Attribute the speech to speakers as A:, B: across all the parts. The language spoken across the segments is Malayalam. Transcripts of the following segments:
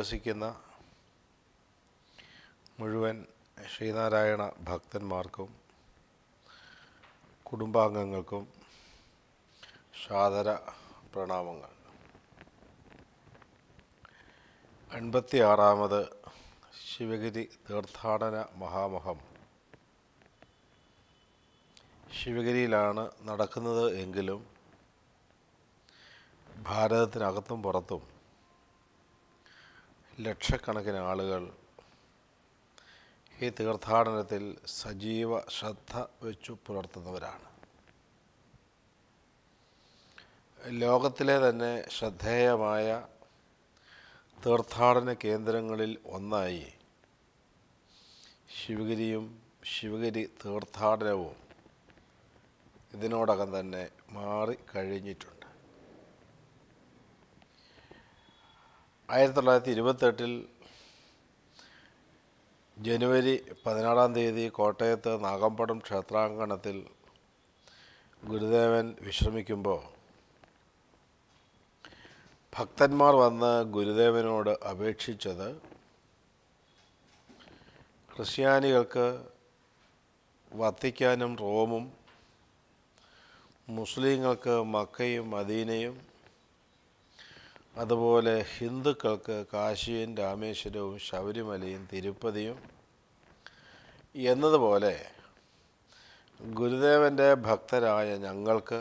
A: വസിക്കുന്ന മുഴുവൻ ശ്രീനാരായണ ഭക്തന്മാർക്കും കുടുംബാംഗങ്ങൾക്കും സാദര പ്രണാമങ്ങൾ. എൺപത്തി ആറാമത് ശിവഗിരി തീർത്ഥാടന മഹാമഹം. ശിവഗിരിയിലാണ് നടക്കുന്നത് എങ്കിലും ഭാരതത്തിനകത്തും പുറത്തും ലക്ഷക്കണക്കിന് ആളുകൾ ഈ തീർത്ഥാടനത്തിൽ സജീവ ശ്രദ്ധ വെച്ചു പുലർത്തുന്നവരാണ്. ലോകത്തിലെ തന്നെ ശ്രദ്ധേയമായ തീർത്ഥാടന കേന്ദ്രങ്ങളിൽ ഒന്നായി ശിവഗിരിയും ശിവഗിരി തീർത്ഥാടനവും ഇതിനോടകം തന്നെ മാറി ആയിരത്തി തൊള്ളായിരത്തി ഇരുപത്തെട്ടിൽ ജനുവരി പതിനാറാം തീയതി കോട്ടയത്ത് നാഗമ്പടം ക്ഷേത്രാങ്കണത്തിൽ ഗുരുദേവൻ വിശ്രമിക്കുമ്പോൾ ഭക്തന്മാർ വന്ന് ഗുരുദേവനോട് അപേക്ഷിച്ചത് ക്രിസ്ത്യാനികൾക്ക് വത്തിക്കാനും റോമും മുസ്ലിങ്ങൾക്ക് മക്കയും മദീനയും അതുപോലെ ഹിന്ദുക്കൾക്ക് കാശിയും രാമേശ്വരവും ശബരിമലയും തിരുപ്പതിയും എന്നതുപോലെ ഗുരുദേവന്റെ ഭക്തരായ ഞങ്ങൾക്ക്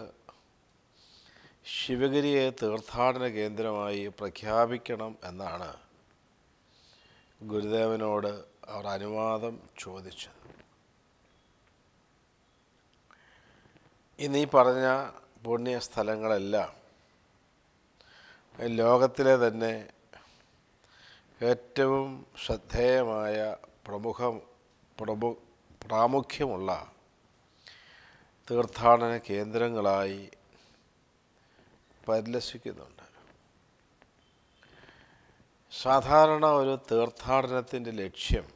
A: ശിവഗിരിയെ തീർത്ഥാടന കേന്ദ്രമായി പ്രഖ്യാപിക്കണം എന്നാണ് ഗുരുദേവനോട് അവർ അനുവാദം ചോദിച്ചത്. ഇന്നീ പറഞ്ഞ പുണ്യ സ്ഥലങ്ങളെല്ലാം ലോകത്തിലെ തന്നെ ഏറ്റവും ശ്രദ്ധേയമായ പ്രമുഖ പ്രമു പ്രാമുഖ്യമുള്ള തീർത്ഥാടന കേന്ദ്രങ്ങളായി പരിലസിക്കുന്നുണ്ട് സാധാരണ ഒരു തീർത്ഥാടനത്തിന്റെ ലക്ഷ്യം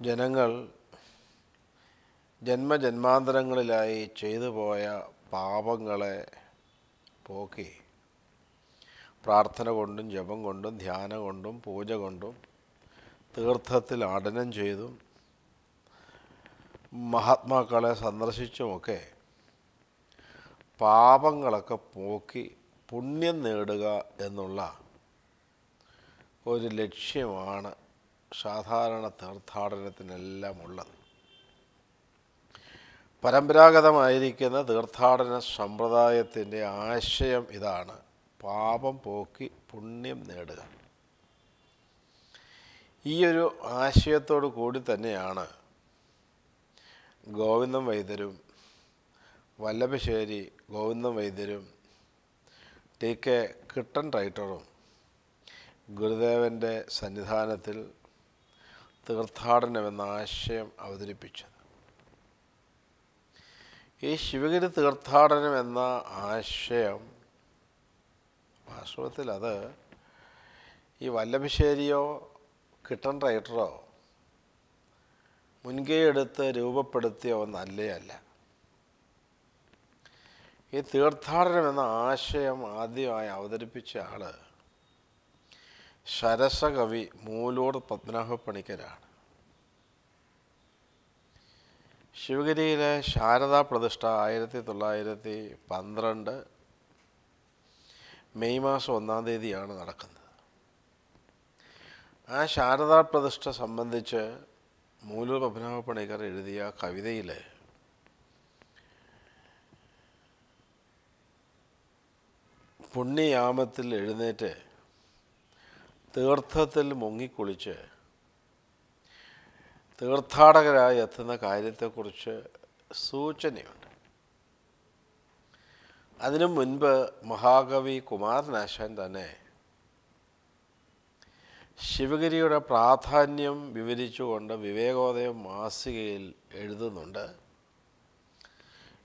A: ജനങ്ങൾ ജന്മജന്മാന്തരങ്ങളിലായി ചെയ്തു പോയ പാപങ്ങളെ പോക്കി പ്രാർത്ഥന കൊണ്ടും ജപം കൊണ്ടും ധ്യാനം കൊണ്ടും പൂജ കൊണ്ടും തീർത്ഥത്തിൽ ആടനം ചെയ്തും മഹാത്മാക്കളെ സന്ദർശിച്ചുമൊക്കെ പാപങ്ങളൊക്കെ പോക്കി പുണ്യം നേടുക എന്നുള്ള ഒരു ലക്ഷ്യമാണ് സാധാരണ തീർത്ഥാടനത്തിനെല്ലാം ഉള്ളത്. പരമ്പരാഗതമായിരിക്കുന്ന തീർത്ഥാടന സമ്പ്രദായത്തിന്റെ ആശയം ഇതാണ്. പാപം പോക്കി പുണ്യം നേടുക. ഈ ഒരു ആശയത്തോടു കൂടി തന്നെയാണ് ഗോവിന്ദം വൈദ്യരും വല്ലഭശ്ശേരി ഗോവിന്ദം വൈദ്യരും ടി കെ കിട്ടൻ റൈറ്ററും ഗുരുദേവന്റെ സന്നിധാനത്തിൽ തീർത്ഥാടനമെന്ന ആശയം അവതരിപ്പിച്ചത്. ഈ ശിവഗിരി തീർത്ഥാടനം എന്ന ആശയം വാസ്തവത്തിൽ അത് ഈ വല്ലഭശ്ശേരിയോ കിട്ടൻ റൈറ്ററോ മുൻകൈ എടുത്ത് രൂപപ്പെടുത്തിയ ഒന്നല്ലേ അല്ല ഈ തീർത്ഥാടനം എന്ന ആശയം ആദ്യമായി അവതരിപ്പിച്ച ആൾ ശരസകവി മൂലൂർ പത്മനാഭ പണിക്കരാണ്. ശിവഗിരിയിലെ ശാരദാ പ്രതിഷ്ഠ ആയിരത്തി തൊള്ളായിരത്തി പന്ത്രണ്ട് മെയ് മാസം ഒന്നാം തീയതിയാണ് നടക്കുന്നത്. ആ ശാരദാ പ്രതിഷ്ഠ സംബന്ധിച്ച് മൂലൂർ പത്മനാഭ പണിക്കർ എഴുതിയ കവിതയിൽ പുണ്യയാമത്തിൽ എഴുന്നേറ്റ് തീർത്ഥത്തിൽ മുങ്ങിക്കുളിച്ച് തീർത്ഥാടകരായി എത്തുന്ന കാര്യത്തെക്കുറിച്ച് സൂചനയുണ്ട്. അതിനു മുൻപ് മഹാകവി കുമാരനാശാൻ തന്നെ ശിവഗിരിയുടെ പ്രാധാന്യം വിവരിച്ചുകൊണ്ട് വിവേകോദയം മാസികയിൽ എഴുതുന്നുണ്ട്.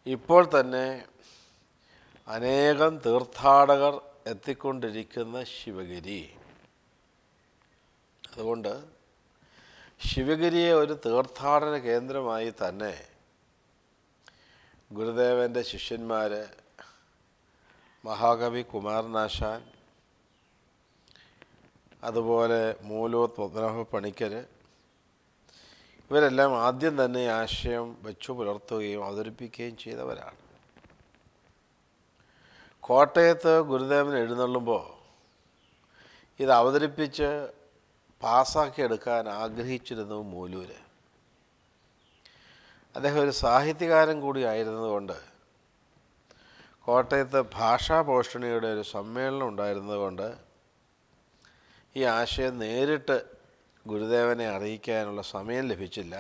A: ഇപ്പോൾ തന്നെ അനേകം തീർത്ഥാടകർ എത്തിക്കൊണ്ടിരിക്കുന്ന ശിവഗിരി. അതുകൊണ്ട് ശിവഗിരിയെ ഒരു തീർത്ഥാടന കേന്ദ്രമായി തന്നെ ഗുരുദേവന്റെ ശിഷ്യന്മാർ മഹാകവി കുമാരനാശാൻ അതുപോലെ മൂലോ പത്മനാഭ പണിക്കർ ഇവരെല്ലാം ആദ്യം തന്നെ ആശയം വെച്ചു പുലർത്തുകയും അവതരിപ്പിക്കുകയും ചെയ്തവരാണ്. കോട്ടയത്ത് ഗുരുദേവൻ എഴുന്നള്ളുമ്പോൾ ഇത് അവതരിപ്പിച്ച് പാസ്സാക്കിയെടുക്കാൻ ആഗ്രഹിച്ചിരുന്നു മൂലൂര്. അദ്ദേഹം ഒരു സാഹിത്യകാരൻ കൂടി ആയിരുന്നതുകൊണ്ട് കോട്ടയത്ത് ഭാഷാപോഷണിയുടെ ഒരു സമ്മേളനം ഉണ്ടായിരുന്നതുകൊണ്ട് ഈ ആശയം നേരിട്ട് ഗുരുദേവനെ അറിയിക്കാനുള്ള സമയം ലഭിച്ചില്ല.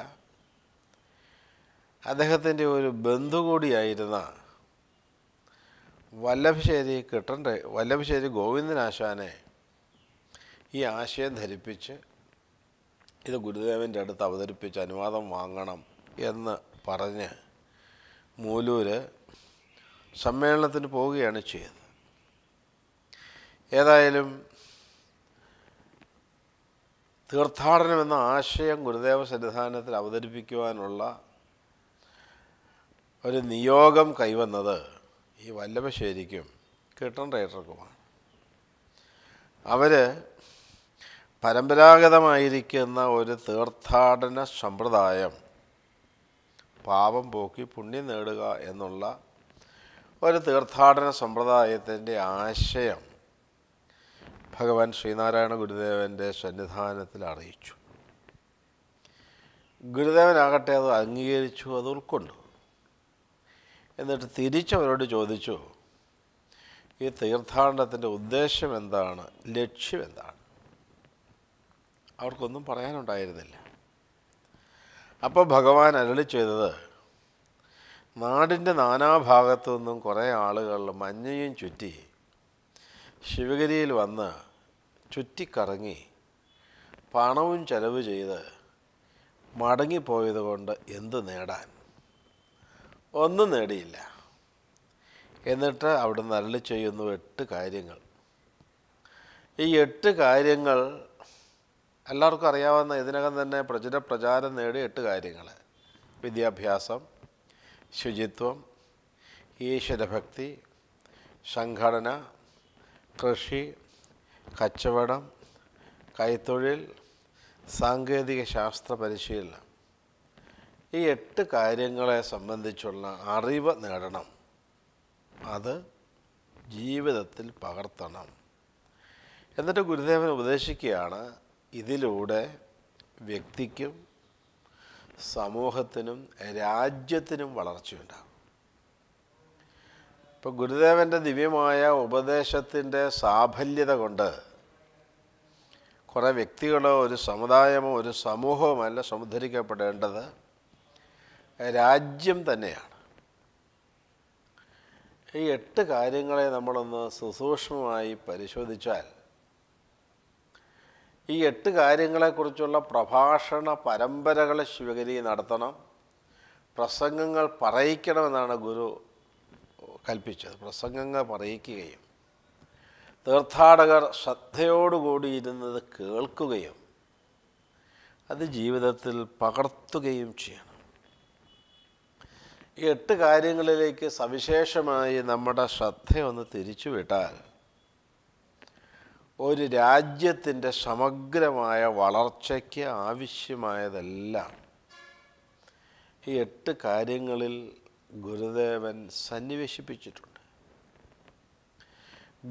A: അദ്ദേഹത്തിന്റെ ഒരു ബന്ധു കൂടിയായിരുന്ന വല്ലഭശ്ശേരി കിട്ടന്റെ വല്ലഭശ്ശേരി ഗോവിന്ദനാശാനെ ഈ ആശയം ധരിപ്പിച്ച് ഇത് ഗുരുദേവന്റെ അടുത്ത് അവതരിപ്പിച്ച് അനുവാദം വാങ്ങണം എന്ന് പറഞ്ഞ് മൂലൂര് സമ്മേളനത്തിന് പോവുകയാണ് ചെയ്തത്. ഏതായാലും തീർത്ഥാടനം എന്ന ആശയം ഗുരുദേവ സന്നിധാനത്തിൽ അവതരിപ്പിക്കുവാനുള്ള ഒരു നിയോഗം കൈവന്നത് ഈ വല്ലഭശ്ശേരിക്കും കിട്ടൺ റൈറ്റർക്കുമാണ്. അവർ പരമ്പരാഗതമായിരിക്കുന്ന ഒരു തീർത്ഥാടന സമ്പ്രദായം. പാപം പോക്കി പുണ്യം നേടുക എന്നുള്ള ഒരു തീർത്ഥാടന സമ്പ്രദായത്തിന്റെ ആശയം ഭഗവാൻ ശ്രീനാരായണ ഗുരുദേവന്റെ സന്നിധാനത്തിൽ അറിയിച്ചു. ഗുരുദേവനാകട്ടെ അത് അംഗീകരിച്ചു അത് ഉൾക്കൊണ്ടു. എന്നിട്ട് തിരിച്ചവരോട് ചോദിച്ചു ഈ തീർത്ഥാടനത്തിന്റെ ഉദ്ദേശം എന്താണ്? ലക്ഷ്യം എന്താണ്? അവർക്കൊന്നും പറയാനുണ്ടായിരുന്നില്ല. അപ്പോൾ ഭഗവാൻ അരളി ചെയ്തത് നാടിന്റെ നാനാഭാഗത്തു നിന്നും കുറേ ആളുകൾ മഞ്ഞയും ചുറ്റി ശിവഗിരിയിൽ വന്ന് ചുറ്റിക്കറങ്ങി പണവും ചെലവ് ചെയ്ത് മടങ്ങിപ്പോയത് കൊണ്ട് എന്ത് നേടാൻ? ഒന്നും നേടിയില്ല. എന്നിട്ട് അവിടുന്ന് അരളി ചെയ്യുന്നു എട്ട് കാര്യങ്ങൾ. ഈ എട്ട് കാര്യങ്ങൾ എല്ലാവർക്കും അറിയാവുന്ന ഇതിനകം തന്നെ പ്രചര പ്രചാരം നേടിയ എട്ട് കാര്യങ്ങൾ. വിദ്യാഭ്യാസം ശുചിത്വം ഈശ്വരഭക്തി സംഘടന കൃഷി കച്ചവടം കൈത്തൊഴിൽ സാങ്കേതിക ശാസ്ത്ര പരിശീലനം. ഈ എട്ട് കാര്യങ്ങളെ സംബന്ധിച്ചുള്ള അറിവ് നേടണം. അത് ജീവിതത്തിൽ പകർത്തണം. എന്നിട്ട് ഗുരുദേവൻ ഉപദേശിക്കുകയാണ് ഇതിലൂടെ വ്യക്തിക്കും സമൂഹത്തിനും രാജ്യത്തിനും വളർച്ചയുണ്ടാകും. ഇപ്പോൾ ഗുരുദേവന്റെ ദിവ്യമായ ഉപദേശത്തിന്റെ സാഫല്യത കൊണ്ട് കുറേ വ്യക്തികളോ ഒരു സമുദായമോ ഒരു സമൂഹവുമല്ല സമുദ്ധരിക്കപ്പെടേണ്ടത് രാജ്യം തന്നെയാണ്. ഈ എട്ട് കാര്യങ്ങളെ നമ്മളൊന്ന് സുസൂക്ഷ്മമായി പരിശോധിച്ചാൽ ഈ എട്ട് കാര്യങ്ങളെക്കുറിച്ചുള്ള പ്രഭാഷണ പരമ്പരകൾ ശിവഗിരി നടത്തണം. പ്രസംഗങ്ങൾ പറയിക്കണമെന്നാണ് ഗുരു കൽപ്പിച്ചത്. പ്രസംഗങ്ങൾ പറയിക്കുകയും തീർത്ഥാടകർ ശ്രദ്ധയോടുകൂടി ഇരുന്നത് കേൾക്കുകയും അത് ജീവിതത്തിൽ പകർത്തുകയും ചെയ്യണം. ഈ എട്ട് കാര്യങ്ങളിലേക്ക് സവിശേഷമായി നമ്മുടെ ശ്രദ്ധയൊന്ന് തിരിച്ചുവിട്ടാൽ ഒരു രാജ്യത്തിന്റെ സമഗ്രമായ വളർച്ചയ്ക്ക് ആവശ്യമായതെല്ലാം ഈ എട്ട് കാര്യങ്ങളിൽ ഗുരുദേവൻ സന്നിവേശിപ്പിച്ചിട്ടുണ്ട്.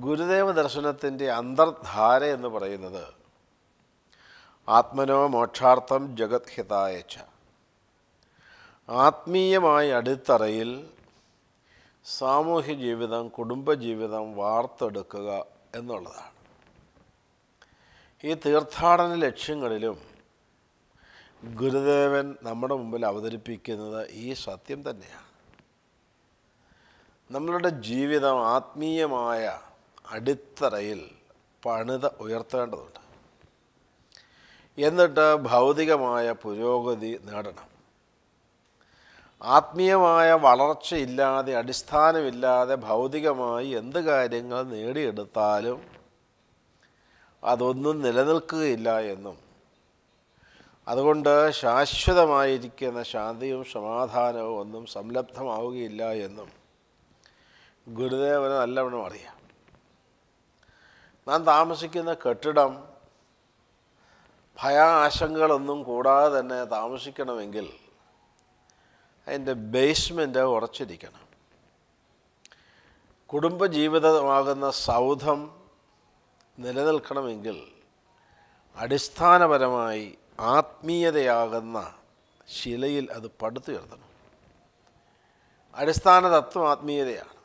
A: ഗുരുദേവ ദർശനത്തിന്റെ അന്തർധാര എന്ന് പറയുന്നത് ആത്മനോ മോക്ഷാർത്ഥം ജഗത് ഹിതായച്ച ആത്മീയമായ അടിത്തറയിൽ സാമൂഹ്യ ജീവിതം കുടുംബജീവിതം വാർത്തെടുക്കുക എന്നുള്ളതാണ്. ഈ തീർത്ഥാടന ലക്ഷ്യങ്ങളിലും ഗുരുദേവൻ നമ്മുടെ മുമ്പിൽ അവതരിപ്പിക്കുന്നത് ഈ സത്യം തന്നെയാണ്. നമ്മളുടെ ജീവിതം ആത്മീയമായ അടിത്തറയിൽ പണിത ഉയർത്തേണ്ടതുണ്ട്. എന്നിട്ട് ഭൗതികമായ പുരോഗതി നേടണം. ആത്മീയമായ വളർച്ചയില്ലാതെ അടിസ്ഥാനമില്ലാതെ ഭൗതികമായി എന്ത് കാര്യങ്ങൾ നേടിയെടുത്താലും അതൊന്നും നിലനിൽക്കുകയില്ല എന്നും. അതുകൊണ്ട് ശാശ്വതമായിരിക്കുന്ന ശാന്തിയും സമാധാനവും ഒന്നും സംലബ്ധമാവുകയില്ല എന്നും ഗുരുദേവന് നല്ലവണ്ണം അറിയാം. നാം താമസിക്കുന്ന കെട്ടിടം ഭയാശങ്കകളൊന്നും കൂടാതെ തന്നെ താമസിക്കണമെങ്കിൽ അതിന്റെ ബേസ്മെന്റ് ഉറച്ചിരിക്കണം. കുടുംബജീവിതമാകുന്ന സൗധം നിലനിൽക്കണമെങ്കിൽ അടിസ്ഥാനപരമായി ആത്മീയതയാകുന്ന ശിലയിൽ അത് പടുത്തുയർത്തണം. അടിസ്ഥാന തത്വം ആത്മീയതയാണ്.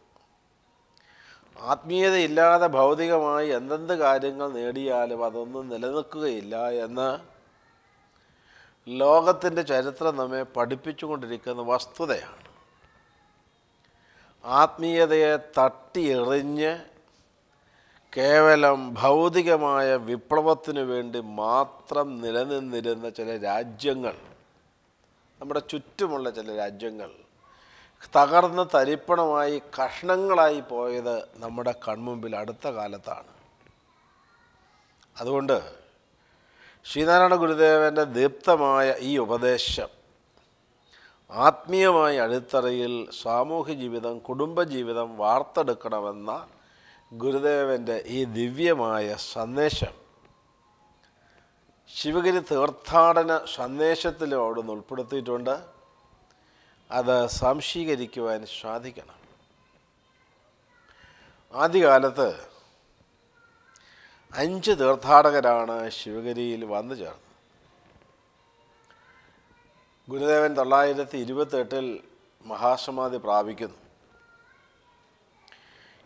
A: ആത്മീയതയില്ലാതെ ഭൗതികമായി എന്തെന്ത് കാര്യങ്ങൾ നേടിയാലും അതൊന്നും നിലനിൽക്കുകയില്ല എന്ന് ലോകത്തിന്റെ ചരിത്രം നമ്മെ പഠിപ്പിച്ചുകൊണ്ടിരിക്കുന്ന വസ്തുതയാണ്. ആത്മീയതയെ തട്ടി എറിഞ്ഞ് കേവലം ഭൗതികമായ വിപ്ലവത്തിനു വേണ്ടി മാത്രം നിലനിന്നിരുന്ന ചില രാജ്യങ്ങൾ നമ്മുടെ ചുറ്റുമുള്ള ചില രാജ്യങ്ങൾ തകർന്ന് തരിപ്പണമായി കഷ്ണങ്ങളായി പോയത് നമ്മുടെ കൺമുമ്പിൽ അടുത്ത കാലത്താണ്. അതുകൊണ്ട് ശ്രീനാരായണ ഗുരുദേവന്റെ ദീപ്തമായ ഈ ഉപദേശം ആത്മീയമായ അടിത്തറയിൽ സാമൂഹ്യ ജീവിതം കുടുംബജീവിതം വാർത്തെടുക്കണമെന്ന ഗുരുദേവന്റെ ഈ ദിവ്യമായ സന്ദേശം. ശിവഗിരി തീർത്ഥാടന സന്ദേശത്തിലും അവിടുന്ന് ഉൾപ്പെടുത്തിയിട്ടുണ്ട്. അത് സംശീകരിക്കുവാൻ സാധിക്കണം. ആദ്യകാലത്ത് അഞ്ച് തീർത്ഥാടകരാണ് ശിവഗിരിയിൽ വന്നു ചേർന്നത്. ഗുരുദേവൻ തൊള്ളായിരത്തി ഇരുപത്തെട്ടിൽ മഹാസമാധി പ്രാപിക്കുന്നു.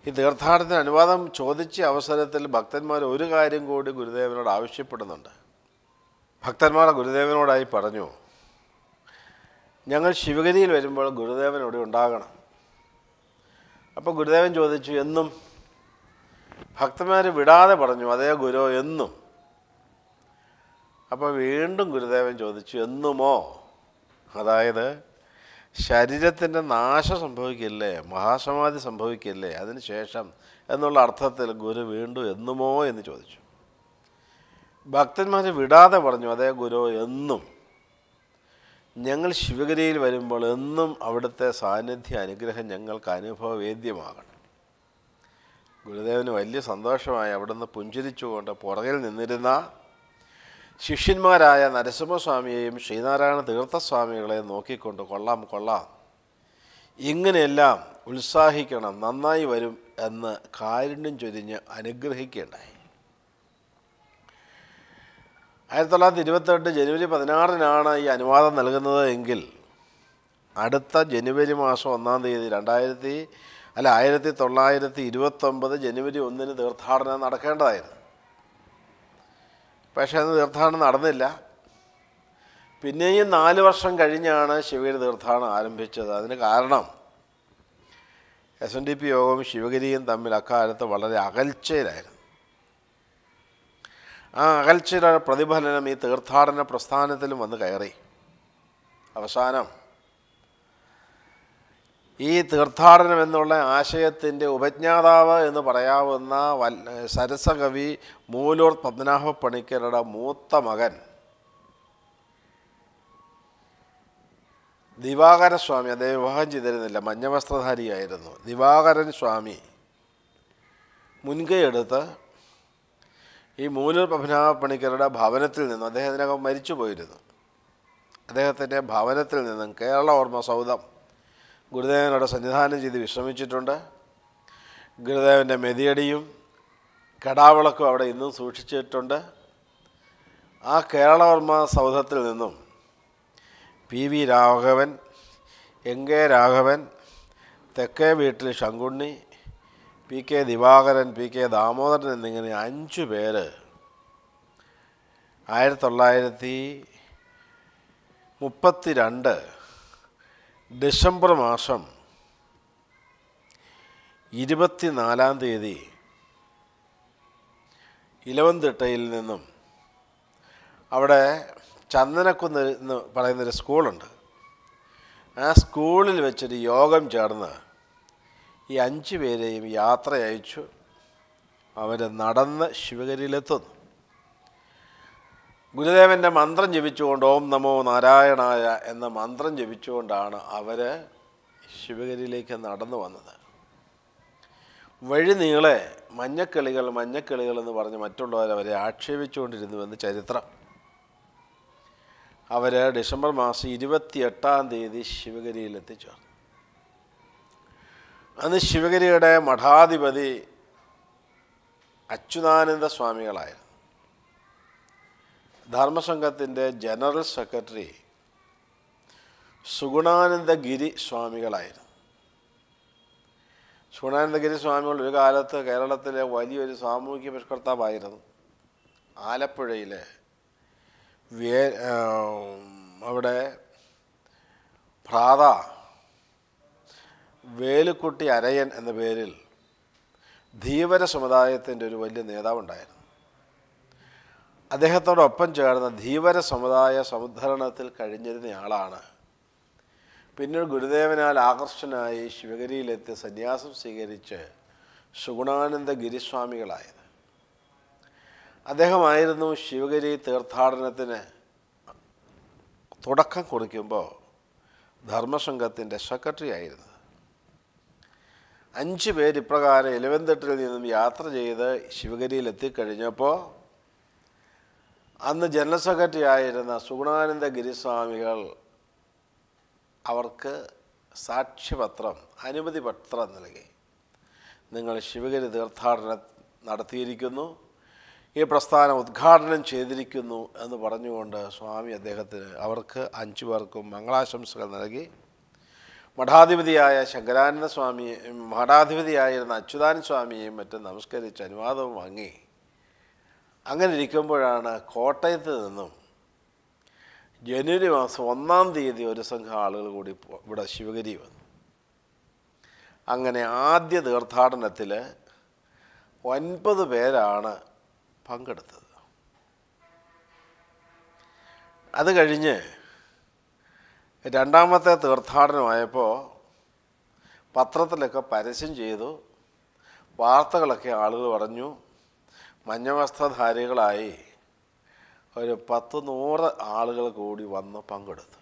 A: ഈ തീർത്ഥാടനത്തിന് അനുവാദം ചോദിച്ച അവസരത്തിൽ ഭക്തന്മാർ ഒരു കാര്യം കൂടി ഗുരുദേവനോട് ആവശ്യപ്പെടുന്നുണ്ട്. ഭക്തന്മാർ ഗുരുദേവനോടായി പറഞ്ഞു ഞങ്ങൾ ശിവഗിരിയിൽ വരുമ്പോൾ ഗുരുദേവൻ ഇവിടെ ഉണ്ടാകണം. അപ്പോൾ ഗുരുദേവൻ ചോദിച്ചു എന്നും? ഭക്തന്മാർ വിടാതെ പറഞ്ഞു അതേ ഗുരു എന്നും. അപ്പോൾ വീണ്ടും ഗുരുദേവൻ ചോദിച്ചു എന്നുമോ? അതായത് ശരീരത്തിന്റെ നാശം സംഭവിക്കില്ലേ? മഹാസമാധി സംഭവിക്കില്ലേ? അതിന് ശേഷം എന്നുള്ള അർത്ഥത്തിൽ ഗുരു വീണ്ടും എന്നുമോ എന്ന് ചോദിച്ചു. ഭക്തന്മാർ വിടാതെ പറഞ്ഞു അതേ ഗുരു എന്നും. ഞങ്ങൾ ശിവഗിരിയിൽ വരുമ്പോൾ എന്നും അവിടുത്തെ സാന്നിധ്യ അനുഗ്രഹം ഞങ്ങൾക്ക് അനുഭവവേദ്യമാകണം. ഗുരുദേവന് വലിയ സന്തോഷമായി അവിടുന്ന് പുഞ്ചിരിച്ചുകൊണ്ട് പുറകിൽ നിന്നിരുന്ന ശിഷ്യന്മാരായ നരസിംഹസ്വാമിയെയും ശ്രീനാരായണ തീർത്ഥസ്വാമികളെയും നോക്കിക്കൊണ്ട് കൊള്ളാം കൊള്ളാം. ഇങ്ങനെയെല്ലാം ഉത്സാഹിക്കണം നന്നായി വരും എന്ന് കാരുണ്യം ചൊരിഞ്ഞ് അനുഗ്രഹിക്കേണ്ടായി. ആയിരത്തി തൊള്ളായിരത്തി ഇരുപത്തെട്ട് ജനുവരി പതിനാറിനാണ് ഈ അനുവാദം നൽകുന്നത് എങ്കിൽ അടുത്ത ജനുവരി മാസം ഒന്നാം തീയതി രണ്ടായിരത്തി അല്ല ആയിരത്തി തൊള്ളായിരത്തി ഇരുപത്തൊമ്പത് ജനുവരി ഒന്നിന് തീർത്ഥാടനം നടക്കേണ്ടതായിരുന്നു. പക്ഷേ അന്ന് തീർത്ഥാടനം നടന്നില്ല. പിന്നെയും നാല് വർഷം കഴിഞ്ഞാണ് ശിവഗിരി തീർത്ഥാടനം ആരംഭിച്ചത്. അതിന് കാരണം എസ് എൻ ഡി പി യോഗവും ശിവഗിരിയും തമ്മിൽ അക്കാലത്ത് വളരെ അകൽച്ചയിലായിരുന്നു. ആ അകൽച്ചയുടെ പ്രതിഫലനം ഈ തീർത്ഥാടന പ്രസ്ഥാനത്തിലും വന്ന് കയറി. അവസാനം ഈ തീർത്ഥാടനം എന്നുള്ള ആശയത്തിന്റെ ഉപജ്ഞാതാവ് എന്ന് പറയാവുന്ന വൽ സരസകവി മൂലൂർ പത്മനാഭ പണിക്കരുടെ മൂത്ത മകൻ. ദിവാകര സ്വാമി അദ്ദേഹം വിവാഹം ചെയ്തിരുന്നില്ല മഞ്ഞവസ്ത്രധാരിയായിരുന്നു. ദിവാകരൻ സ്വാമി മുൻകൈയെടുത്ത് ഈ മൂലൂർ പത്മനാഭ പണിക്കരുടെ ഭവനത്തിൽ നിന്നും അദ്ദേഹത്തിനകം മരിച്ചു പോയിരുന്നു അദ്ദേഹത്തിന്റെ ഭവനത്തിൽ നിന്നും കേരള ഓർമ്മ സൗധം ഗുരുദേവനോട് സന്നിധാനം ചെയ്ത് വിശ്രമിച്ചിട്ടുണ്ട്. ഗുരുദേവന്റെ മെതിയടിയും കടാവിളക്കും അവിടെ ഇന്നും സൂക്ഷിച്ചിട്ടുണ്ട്. ആ കേരളവർമ്മ സൗധത്തിൽ നിന്നും P V Raghavan M K Raghavan തെക്കേ വീട്ടിൽ Shankunni P K Divakaran P K Damodaran എന്നിങ്ങനെ അഞ്ചു പേര് ആയിരത്തി തൊള്ളായിരത്തി മുപ്പത്തി രണ്ട് ഡിസംബർ മാസം ഇരുപത്തിനാലാം തീയതി ഇലവന്തിട്ടയിൽ നിന്നും അവിടെ ചന്ദനക്കുന്ന് എന്ന് പറയുന്നൊരു സ്കൂളുണ്ട്. ആ സ്കൂളിൽ വെച്ചൊരു യോഗം ചേർന്ന് ഈ അഞ്ച് പേരെയും യാത്ര അയച്ചു അവർ നടന്ന് ശിവഗിരിയിലെത്തുന്നു. ഗുരുദേവന്റെ മന്ത്രം ജപിച്ചുകൊണ്ട് ഓം നമോ നാരായണായ എന്ന മന്ത്രം ജപിച്ചുകൊണ്ടാണ് അവർ ശിവഗിരിയിലേക്ക് നടന്നു വന്നത്. വഴി നീളെ മഞ്ഞക്കിളികൾ മഞ്ഞക്കിളികൾ എന്ന് പറഞ്ഞ് മറ്റുള്ളവർ അവരെ ആക്ഷേപിച്ചുകൊണ്ടിരുന്നുവെന്ന് ചരിത്രം. അവർ ഡിസംബർ മാസം ഇരുപത്തിയെട്ടാം തീയതി ശിവഗിരിയിൽ എത്തിച്ചേർന്നു അന്ന് ശിവഗിരിയുടെ മഠാധിപതി അച്യുതാനന്ദ സ്വാമികളായിരുന്നു. ധർമ്മസംഘത്തിന്റെ ജനറൽ സെക്രട്ടറി സുഗുണാനന്ദഗിരി സ്വാമികളായിരുന്നു. സുഗുണാനന്ദഗിരി സ്വാമികൾ ഒരു കാലത്ത് കേരളത്തിലെ വലിയൊരു സാമൂഹിക പരിഷ്കർത്താവായിരുന്നു ആലപ്പുഴയിലെ വേ അവിടെ ഭ്രാത വേലുക്കുട്ടി അരയൻ എന്ന പേരിൽ ധീവര സമുദായത്തിന്റെ ഒരു വലിയ നേതാവുണ്ടായിരുന്നു. അദ്ദേഹത്തോടൊപ്പം ചേർന്ന ധീവര സമുദായ സമുദ്ധരണത്തിൽ കഴിഞ്ഞിരുന്നയാളാണ് പിന്നീട് ഗുരുദേവനാൽ ആകർഷനായി ശിവഗിരിയിലെത്തി സന്യാസം സ്വീകരിച്ച് സുഗുണാനന്ദ ഗിരിസ്വാമികളായത്. അദ്ദേഹമായിരുന്നു ശിവഗിരി തീർത്ഥാടനത്തിന് തുടക്കം കുറിക്കുമ്പോൾ ധർമ്മസംഘത്തിന്റെ സെക്രട്ടറി ആയിരുന്നത് അഞ്ച് പേര് ഇപ്രകാരം നിന്നും യാത്ര ചെയ്ത് ശിവഗിരിയിൽ എത്തിക്കഴിഞ്ഞപ്പോൾ അന്ന് ജനറൽ സെക്രട്ടറി ആയിരുന്ന സുഗുണാനന്ദ ഗിരിസ്വാമികൾ അവർക്ക് സാക്ഷ്യപത്രം അനുമതി പത്രം നൽകി. നിങ്ങൾ ശിവഗിരി തീർത്ഥാടനം നടത്തിയിരിക്കുന്നു. ഈ പ്രസ്ഥാനം ഉദ്ഘാടനം ചെയ്തിരിക്കുന്നു എന്ന് പറഞ്ഞുകൊണ്ട് സ്വാമി അദ്ദേഹത്തിന് അവർക്ക് അഞ്ചു പേർക്കും മംഗളാശംസകൾ നൽകി. മഠാധിപതിയായ ശങ്കരാനന്ദ സ്വാമിയെ മഠാധിപതിയായിരുന്ന അച്യുതാനന്ദ സ്വാമിയെയും മറ്റും നമസ്കരിച്ച് അനുവാദവും വാങ്ങി. അങ്ങനെ ഇരിക്കുമ്പോഴാണ് കോട്ടയത്ത് നിന്നും ജനുവരി മാസം ഒന്നാം തീയതി ഒരു സംഘം ആളുകൾ കൂടി ഇവിടെ ശിവഗിരി വന്നു. അങ്ങനെ ആദ്യ തീർത്ഥാടനത്തിൽ ഒൻപത് പേരാണ് പങ്കെടുത്തത്. അത് കഴിഞ്ഞ് രണ്ടാമത്തെ തീർത്ഥാടനമായപ്പോൾ പത്രത്തിലൊക്കെ പരസ്യം ചെയ്തു വാർത്തകളൊക്കെ ആളുകൾ പറഞ്ഞു മഞ്ഞവസ്ത്രധാരികളായി ഒരു പത്ത് നൂറ് ആളുകൾ കൂടി വന്ന് പങ്കെടുത്തു.